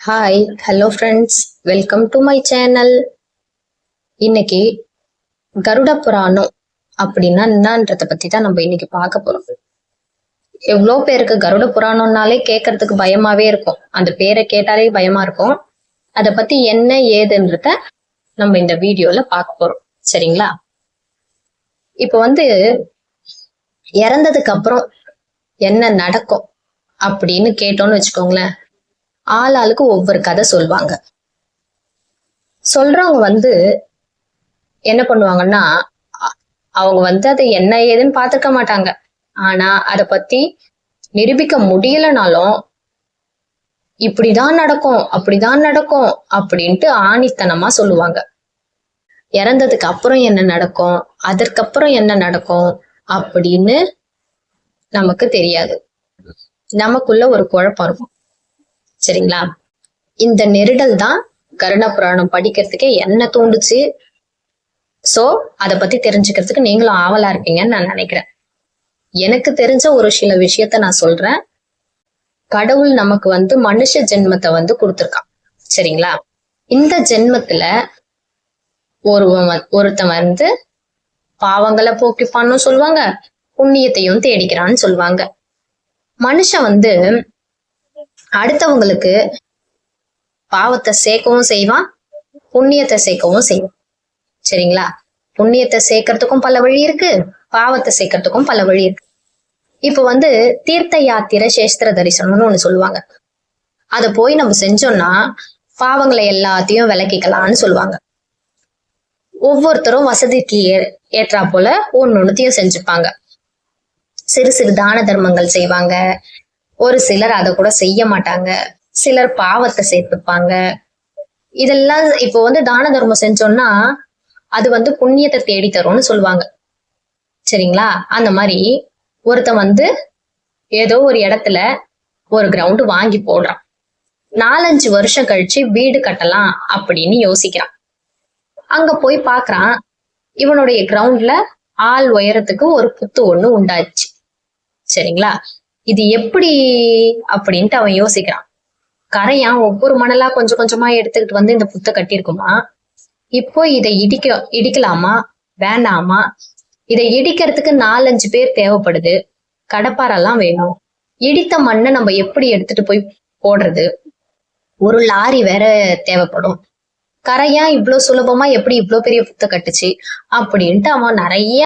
Hi hello friends welcome to my channel இன்னைக்கு கருட புராணம் அப்படின்னா என்னன்றத பத்தி தான் நம்ம இன்னைக்கு பார்க்க போறோம். எவ்வளோ பேருக்கு கருட புராணம்னாலே கேட்கறதுக்கு பயமாவே இருக்கும். அந்த பேரை கேட்டாலே பயமா இருக்கும். அதை பத்தி என்ன ஏதுன்றத நம்ம இந்த வீடியோல பார்க்க போறோம். சரிங்களா? இப்போ வந்து இறந்ததுக்கு அப்புறம் என்ன நடக்கும் அப்படின்னு கேட்டோம்னு வச்சுக்கோங்களேன். ஆள் ஆளுக்கு ஒவ்வொரு கதை சொல்லுவாங்க சொல்றவங்க வந்து என்ன பண்ணுவாங்கன்னா அவங்க வந்து அதை என்ன ஏதுன்னு பார்த்துக்க மாட்டாங்க. ஆனா அத பத்தி நிரூபிக்க முடியலனாலும் இப்படிதான் நடக்கும் அப்படிதான் நடக்கும் அப்படின்ட்டு ஆணித்தனமா சொல்லுவாங்க. இறந்ததுக்கு அப்புறம் என்ன நடக்கும் அதற்கப்புறம் என்ன நடக்கும் அப்படின்னு நமக்கு தெரியாது. நமக்குள்ள ஒரு குழப்பம் இருக்கும். சரிங்களா? இந்த நெருடல் தான் கருண புராணம் படிக்கிறதுக்கே என்ன தூண்டுச்சு? சோ அத பத்தி தெரிஞ்சுக்கிறதுக்கு நீங்களும் ஆவலா இருப்பீங்கன்னு நான் நினைக்கிறேன். எனக்கு தெரிஞ்ச ஒரு சில விஷயத்த நான் சொல்றேன். கடவுள் நமக்கு வந்து மனுஷ ஜென்மத்தை வந்து கொடுத்துருக்கான். சரிங்களா? இந்த ஜென்மத்துல ஒருவன் ஒருத்தன் வந்து பாவங்களை போக்கிப்பான்னு சொல்லுவாங்க. புண்ணியத்தையும் தேடிக்கிறான்னு சொல்லுவாங்க. மனுஷன் வந்து அடுத்தவங்களுக்கு பாவத்தை சேர்க்கவும் செய்வான் புண்ணியத்தை சேர்க்கவும் செய்வான் சரிங்களா? புண்ணியத்தை சேர்க்கறதுக்கும் பல வழி இருக்கு பாவத்தை சேர்க்கறதுக்கும் பல வழி இருக்கு. இப்ப வந்து தீர்த்த யாத்திரை சேஸ்திர தரிசனம்னு ஒண்ணு சொல்லுவாங்க. அத போய் நம்ம செஞ்சோம்னா பாவங்களை எல்லாத்தையும் விலக்கிக்கலாம்னு சொல்லுவாங்க. ஒவ்வொருத்தரும் வசதிக்கு ஏ- ஏற்றா போல ஒன்னொன்னுத்தையும் செஞ்சுப்பாங்க. சிறு சிறு தான தர்மங்கள் செய்வாங்க. ஒரு சிலர் அதை கூட செய்ய மாட்டாங்க. சிலர் பாவத்தை சேர்த்துப்பாங்க. இதெல்லாம் இப்போ வந்து தான தர்மம் செஞ்சோம்னா அது வந்து புண்ணியத்தை தேடி தரும்னு சொல்லுவாங்க. சரிங்களா? அந்த மாதிரி ஒருத்தன் வந்து ஏதோ ஒரு இடத்துல ஒரு கிரவுண்டு வாங்கி போடுறான். நாலஞ்சு வருஷம் கழிச்சு வீடு கட்டலாம் அப்படின்னு யோசிக்கிறான். அங்க போய் பாக்குறான் இவனுடைய கிரவுண்ட்ல ஆள் உயரத்துக்கு ஒரு புத்து ஒண்ணு உண்டாச்சு. சரிங்களா? இது எப்படி அப்படின்ட்டு அவன் யோசிக்கிறான். கரையான் ஒவ்வொரு மணலா கொஞ்சம் கொஞ்சமா எடுத்துக்கிட்டு வந்து இந்த புத்தை கட்டியிருக்குமா? இப்போ இதை இடிக்க இடிக்கலாமா? வேண்டாமா? இதை இடிக்கிறதுக்கு நாலஞ்சு பேர் தேவைப்படுது. கடப்பாரெல்லாம் வேணும். இடித்த மண்ணை நம்ம எப்படி எடுத்துட்டு போய் போடுறது? ஒரு லாரி வேற தேவைப்படும். கரையா இவ்வளவு சுலபமா எப்படி இவ்வளவு பெரிய புத்தை கட்டுச்சு? அப்படின்ட்டு அவன் நிறைய